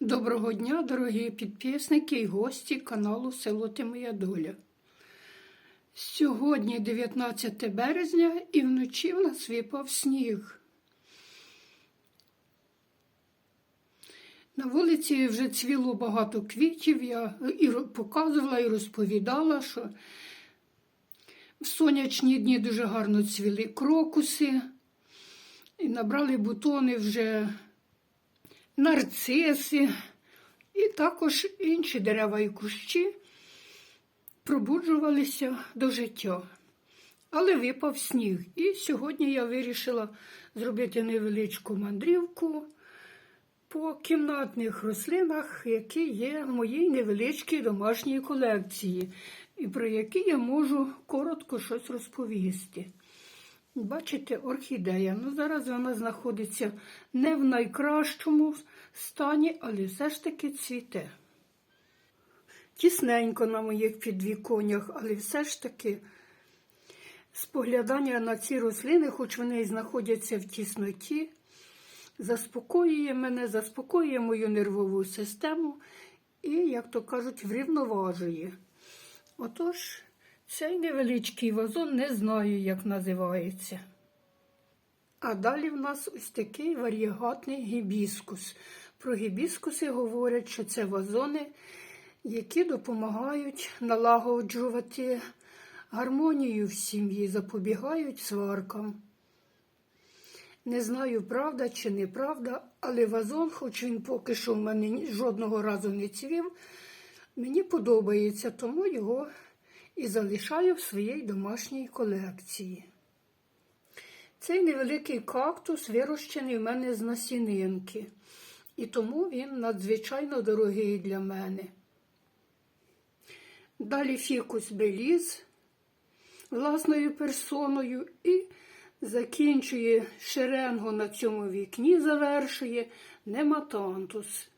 Доброго дня, дорогі підписники і гості каналу Село Ти Моя Доля. Сьогодні 19 березня і вночі в нас випав сніг. На вулиці вже цвіло багато квітів. Я і показувала і розповідала, що в сонячні дні дуже гарно цвіли крокуси, і набрали бутони вже нарциси і також інші дерева і кущі пробуджувалися до життя. Але випав сніг. І сьогодні я вирішила зробити невеличку мандрівку по кімнатних рослинах, які є в моїй невеличкій домашній колекції, і про які я можу коротко щось розповісти. Бачите, орхідея. Ну, зараз вона знаходиться не в найкращому стані, але все ж таки цвіте. Тісненько на моїх підвіконнях, але все ж таки споглядання на ці рослини, хоч вони і знаходяться в тісноті, заспокоює мене, заспокоює мою нервову систему і, як то кажуть, врівноважує. Отож, цей невеличкий вазон не знаю, як називається. А далі в нас ось такий варієгатний гібіскус. Про гібіскуси говорять, що це вазони, які допомагають налагоджувати гармонію в сім'ї, запобігають сваркам. Не знаю, правда чи неправда, але вазон, хоч він поки що в мене жодного разу не цвів, мені подобається, тому його і залишаю в своїй домашній колекції. Цей невеликий кактус вирощений в мене з насінинки, і тому він надзвичайно дорогий для мене. Далі фікус беліз власною персоною і закінчує шеренгу на цьому вікні, завершує нематантус.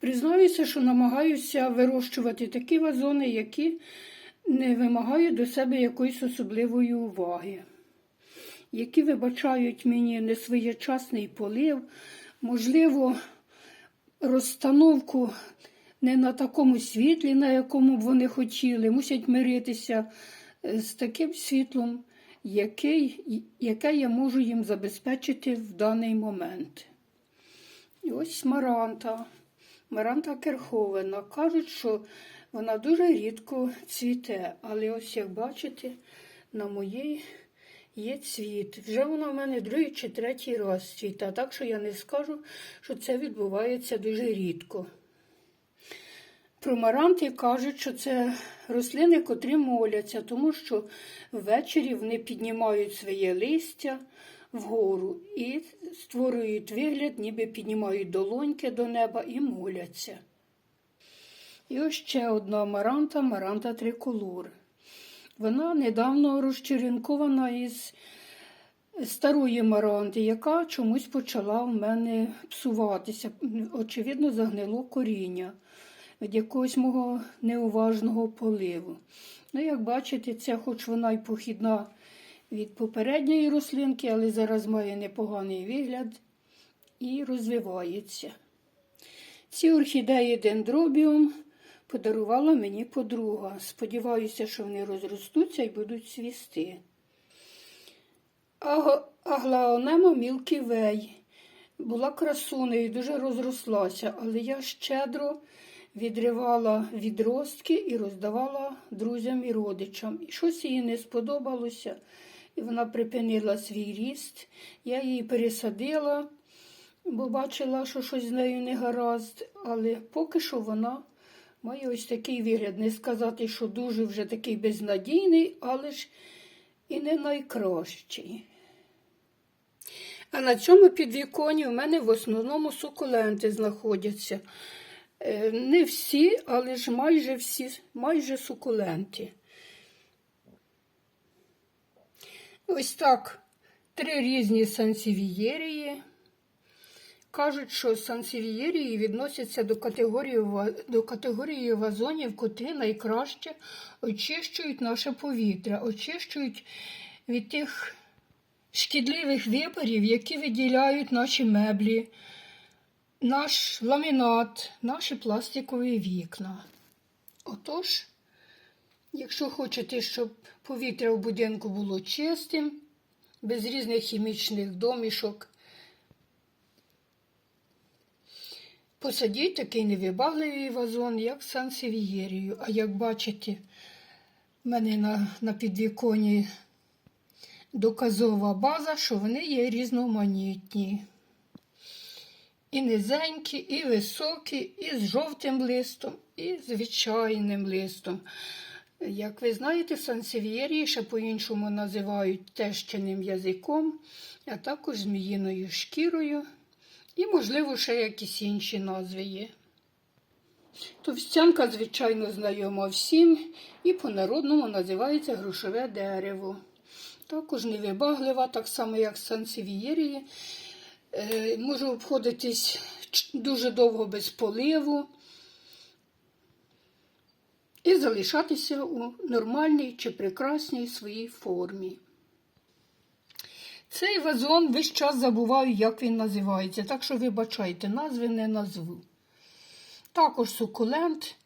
Признаюся, що намагаюся вирощувати такі вазони, які не вимагають до себе якоїсь особливої уваги, які вибачають мені несвоєчасний полив, можливо, розстановку не на такому світлі, на якому б вони хотіли, мусять миритися е, з таким світлом, який, яке я можу їм забезпечити в даний момент. І ось Маранта. Маранта Керховена. Кажуть, що вона дуже рідко цвіте, але ось як бачите, на моїй є цвіт. Вже вона в мене другий чи третій раз цвіте, так що я не скажу, що це відбувається дуже рідко. Про маранти кажуть, що це рослини, котрі моляться, тому що ввечері вони піднімають своє листя вгору і створюють вигляд, ніби піднімають долоньки до неба і моляться. І ось ще одна маранта, маранта триколор. Вона недавно розчеренкована із старої маранти, яка чомусь почала в мене псуватися. Очевидно, загнило коріння від якогось мого неуважного поливу. Ну, як бачите, це хоч вона й похідна від попередньої рослинки, але зараз має непоганий вигляд і розвивається. Ці орхідеї дендробіум подарувала мені подруга. Сподіваюся, що вони розростуться і будуть цвісти. Аго- Аглаонема Мілкі Вей була красунею, дуже розрослася, але я щедро відривала відростки і роздавала друзям і родичам. І щось їй не сподобалося, і вона припинила свій ріст. Я її пересадила, бо бачила, що щось з нею не гаразд, але поки що вона має ось такий вигляд. Не сказати, що дуже вже такий безнадійний, але ж і не найкращий. А на цьому підвіконі у мене в основному сукуленти знаходяться. Е, Не всі, але ж майже всі, майже сукуленти. Ось так три різні сансівієрії. Кажуть, що сансівієрії відносяться до категорії, до категорії вазонів, котрі найкраще очищують наше повітря, очищують від тих шкідливих випарів, які виділяють наші меблі, наш ламінат, наші пластикові вікна. Отож, якщо хочете, щоб повітря в будинку було чистим, без різних хімічних домішок, посадіть такий невибагливий вазон, як сансевієрію. А як бачите, в мене на, на підвіконі доказова база, що вони є різноманітні. І низенькі, і високі, і з жовтим листом, і звичайним листом. Як ви знаєте, сансевієрії ще по-іншому називають тещиним язиком, а також зміїною шкірою. І, можливо, ще якісь інші назви є. Товстянка, звичайно, знайома всім і по-народному називається грушове дерево. Також невибаглива, так само, як сансевієрії. Е, може обходитись дуже довго без поливу і залишатися у нормальній чи прекрасній своїй формі. Цей вазон весь час забуваю, як він називається, так що вибачайте, назви не назву. Також сукулент,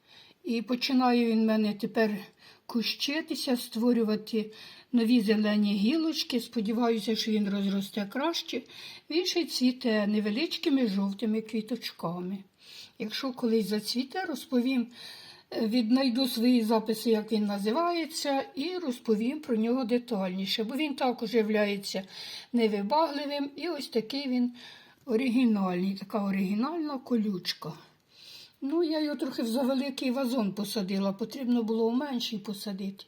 і починає він мене тепер кущитися, створювати нові зелені гілочки. Сподіваюся, що він розросте краще. Він ще цвіте невеличкими жовтими квіточками. Якщо колись зацвіте, розповім, віднайду свої записи, як він називається, і розповім про нього детальніше, бо він також є невибагливим і ось такий він оригінальний, така оригінальна колючка. Ну, я його трохи в завеликий вазон посадила, потрібно було в менший посадити.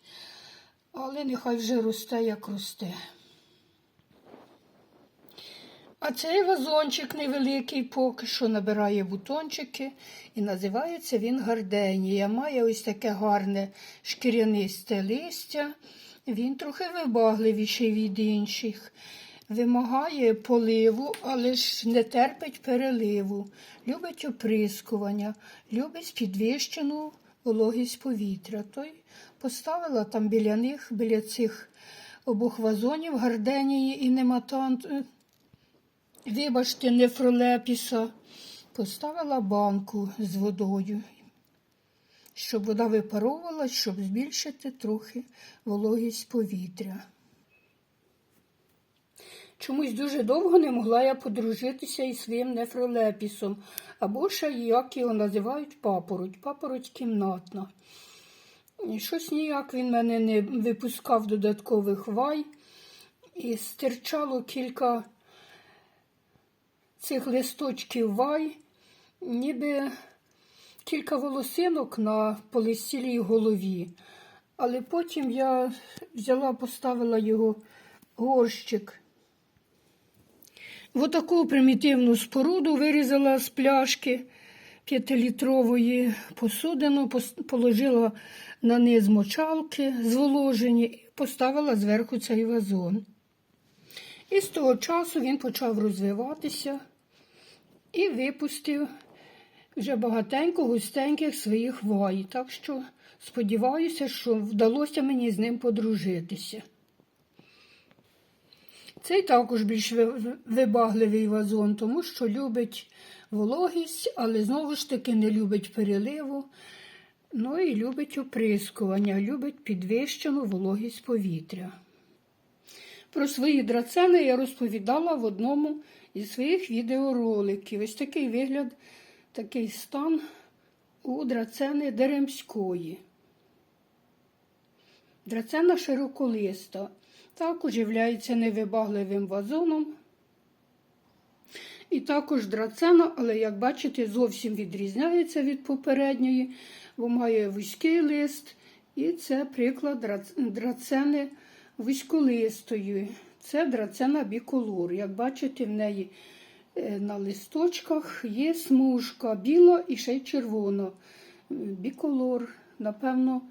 Але нехай вже росте, як росте. А цей вазончик невеликий поки що набирає бутончики і називається він гарденія. Має ось таке гарне шкірянисте листя. Він трохи вибагливіший від інших. Вимагає поливу, але ж не терпить переливу. Любить оприскування, любить підвищену вологість повітря. Той поставила там біля них, біля цих обох вазонів гарденії і нематант. Вибачте, нефролепіса, поставила банку з водою, щоб вода випаровувалась, щоб збільшити трохи вологість повітря. Чомусь дуже довго не могла я подружитися із своїм нефролепісом, або ще як його називають папороть, папороть кімнатна. Щось ніяк він мене не випускав додаткових вай, і стирчало кілька цих листочків вай, ніби кілька волосинок на полистілій голові. Але потім я взяла, поставила його горщик. В отаку примітивну споруду вирізала з пляшки п'ятилітрової посудину, положила на низ мочалки зволожені і поставила зверху цей вазон. І з того часу він почав розвиватися і випустив вже багатенько густеньких своїх вай. Так що сподіваюся, що вдалося мені з ним подружитися. Цей також більш вибагливий вазон, тому що любить вологість, але знову ж таки не любить переливу. Ну і любить оприскування, любить підвищену вологість повітря. Про свої драцени я розповідала в одному із своїх відеороликів. Ось такий вигляд, такий стан у драцени Деремської. Драцена широколиста. Також є невибагливим вазоном. І також драцена, але, як бачите, зовсім відрізняється від попередньої, бо має вузький лист. І це приклад драцени вузьколистої. Це драцена біколор. Як бачите, в неї е, на листочках є смужка біла і ще й червона. Біколор, напевно,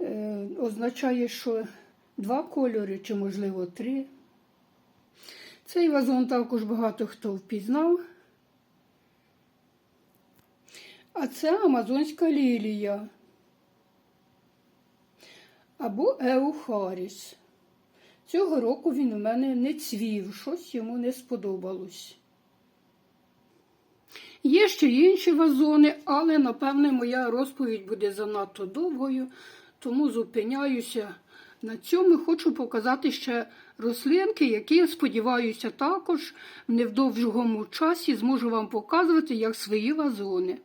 е, означає, що два кольори, чи, можливо, три. Цей вазон також багато хто впізнав. А це амазонська лілія або Еухаріс. Цього року він у мене не цвів, щось йому не сподобалось. Є ще інші вазони, але, напевне, моя розповідь буде занадто довгою, тому зупиняюся на цьому. Хочу показати ще рослинки, які, сподіваюся, також в невдовжому часі зможу вам показувати як свої вазони.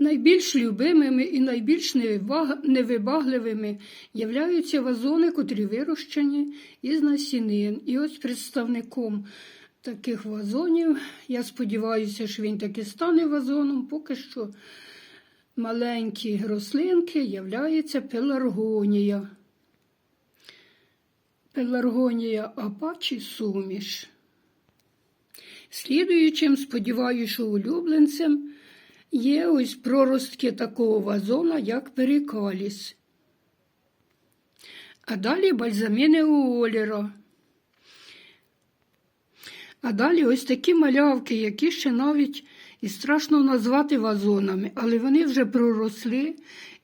Найбільш любимими і найбільш невибагливими являються вазони, котрі вирощені із насінин. І ось представником таких вазонів, я сподіваюся, що він таки стане вазоном, поки що маленькі рослинки являється пеларгонія. Пеларгонія апачі суміш. Слідуючим, сподіваюся, улюбленцем є ось проростки такого вазона, як перикаліс. А далі бальзаміни Уоллера. А далі ось такі малявки, які ще навіть і страшно назвати вазонами, але вони вже проросли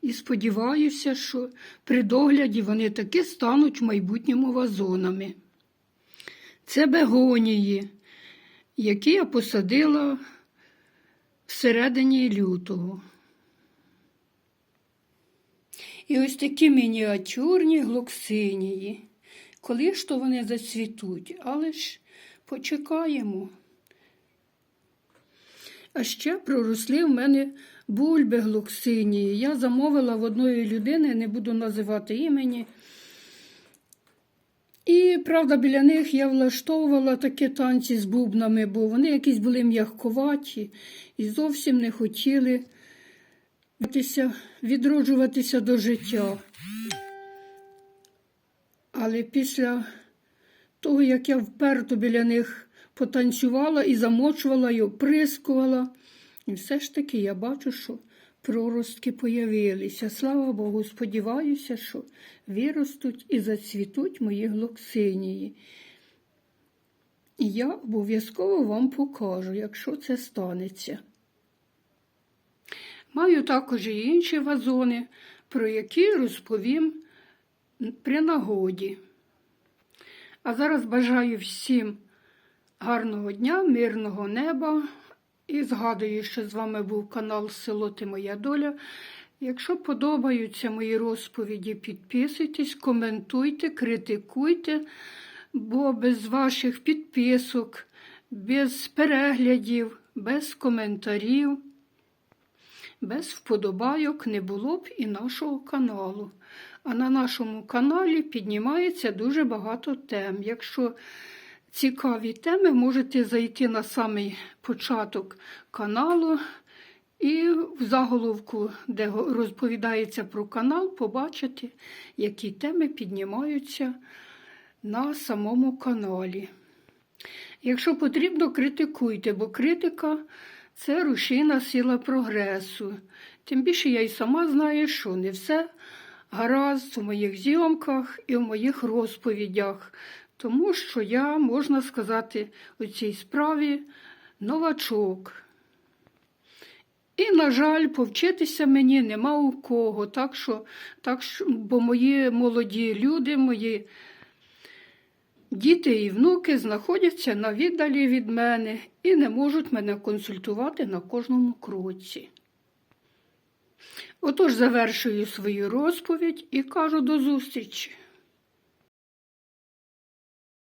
і сподіваюся, що при догляді вони таки стануть в майбутньому вазонами. Це бегонії, які я посадила всередині лютого. І ось такі мініатюрні глоксинії. Коли ж то вони зацвітуть, але ж почекаємо. А ще проросли в мене бульби глоксинії. Я замовила в одної людини, не буду називати імені. І, правда, біля них я влаштовувала такі танці з бубнами, бо вони якісь були м'ягковаті і зовсім не хотіли відроджуватися- до життя. Але після того, як я вперто біля них потанцювала і замочувала, і оприскувала, і все ж таки я бачу, що проростки появилися. Слава Богу, сподіваюся, що виростуть і зацвітуть мої глоксинії. І я обов'язково вам покажу, якщо це станеться. Маю також і інші вазони, про які розповім при нагоді. А зараз бажаю всім гарного дня, мирного неба. І згадую, що з вами був канал Село Ти Моя Доля. Якщо подобаються мої розповіді, підписуйтесь, коментуйте, критикуйте, бо без ваших підписок, без переглядів, без коментарів, без вподобайок не було б і нашого каналу. А на нашому каналі піднімається дуже багато тем. Якщо цікаві теми, можете зайти на самий початок каналу і в заголовку, де розповідається про канал, побачити, які теми піднімаються на самому каналі. Якщо потрібно, критикуйте, бо критика це рушійна сила прогресу. Тим більше я й сама знаю, що не все гаразд у моїх зйомках і в моїх розповідях, тому що я, можна сказати, у цій справі новачок. І, на жаль, повчитися мені нема у кого, так що, так що, бо мої молоді люди, мої діти і внуки знаходяться на віддалі від мене і не можуть мене консультувати на кожному кроці. Отож завершую свою розповідь і кажу до зустрічі.